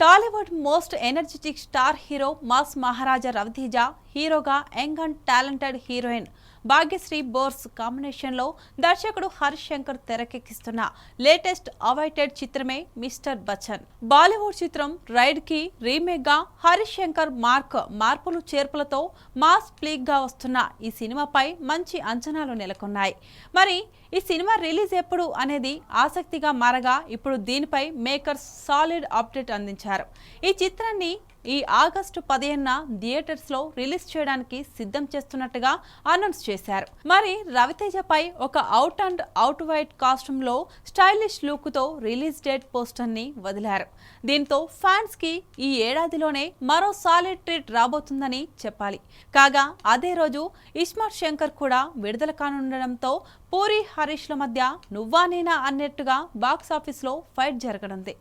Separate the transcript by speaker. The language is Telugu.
Speaker 1: Tollywood most energetic star hero mass Maharaja Raviteja హీరోగా young and talented heroine Bhagyashri Borse కాంబినేషన్లో దర్శకుడు హరీష్ శంకర్ తెరకెక్కిస్తున్న లేటెస్ట్ అవైటెడ్ చిత్రమే మిస్టర్ బచ్చన్. బాలీవుడ్ చిత్రం రైడ్కి రీమేక్గా హరీష్ శంకర్ మార్క్ మార్పులు చేర్పులతో మాస్ ప్లీక్గా వస్తున్న ఈ సినిమాపై మంచి అంచనాలు నెలకొన్నాయి. మరి ఈ సినిమా రిలీజ్ ఎప్పుడు అనేది ఆసక్తిగా మారగా ఇప్పుడు దీనిపై మేకర్స్ సాలిడ్ అప్డేట్ అందించారు. ఈ చిత్రాన్ని ఈ ఆగస్టు పదిహేనున థియేటర్స్లో రిలీజ్ చేయడానికి సిద్ధం చేస్తున్నట్టుగా అనౌన్స్ చేశారు. మరి రవితేజపై ఒక అవుట్ అండ్ అవుట్ వైట్ కాస్ట్యూమ్లో స్టైలిష్ లుక్తో రిలీజ్ డేట్ పోస్టర్ని వదిలారు. దీంతో ఫ్యాన్స్కి ఈ ఏడాదిలోనే మరో సాలిడ్ ట్రీట్ రాబోతుందని చెప్పాలి. కాగా అదే రోజు ఇస్మార్ట్ శంకర్ కూడా విడుదల కానుండడంతో పూరి హరీష్ల మధ్య నువ్వా నేనా అన్నట్టుగా బాక్స్ ఆఫీస్లో ఫైట్ జరగనుంది.